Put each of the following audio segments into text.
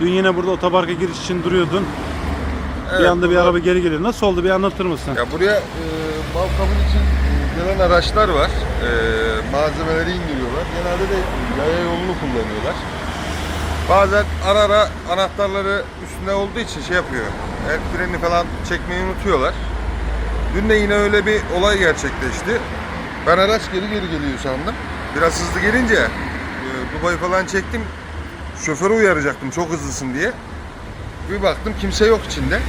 Dün yine burada otoparka giriş için duruyordun. bir Evet, anda bir araba geri geliyor. Nasıl oldu bir anlatır mısın? Ya buraya e, bal kabul için e, gelen araçlar var. E, malzemeleri indiriyorlar. Genelde de yaya yolunu kullanıyorlar. Bazen ara ara anahtarları üstünde olduğu için şey yapıyor. El freni falan çekmeyi unutuyorlar. Dün de yine öyle bir olay gerçekleşti. Ben araç geri geri geliyor sandım. Biraz hızlı gelince e, Dubai falan çektim. Şoförü uyaracaktım çok hızlısın diye. Bir baktım kimse yok içinde.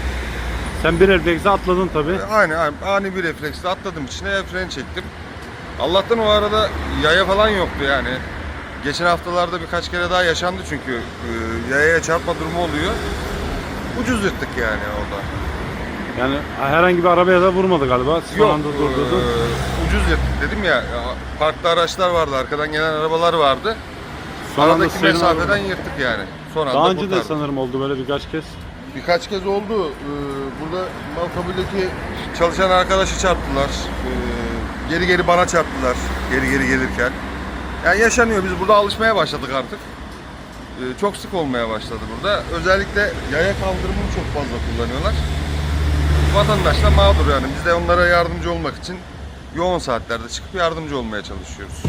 Sen bir refleksle atladın tabi. Aynı, aynı ani bir refleksle atladım içine el freni çektim. Allah'tan o arada yaya falan yoktu yani. Geçen haftalarda birkaç kere daha yaşandı çünkü e, yayaya çarpma durumu oluyor. Ucuz yırttık yani orada. Yani herhangi bir arabaya da vurmadı galiba. Son anda durdurdu. e, ucuz yırttık dedim ya, Parkta araçlar vardı, arkadan gelen arabalar vardı. Aradaki senin mesafeden yırttık yani. Son anda Daha önce de kurtardık. sanırım oldu böyle birkaç kez. Birkaç kez oldu. Ee, burada Malkabil'deki çalışan arkadaşı çarptılar. Ee, geri geri bana çarptılar. Geri geri gelirken. Yani yaşanıyor. Biz burada alışmaya başladık artık. Ee, çok sık olmaya başladı burada. Özellikle yaya kaldırımını çok fazla kullanıyorlar. Vatandaş da mağdur yani. Biz de onlara yardımcı olmak için yoğun saatlerde çıkıp yardımcı olmaya çalışıyoruz.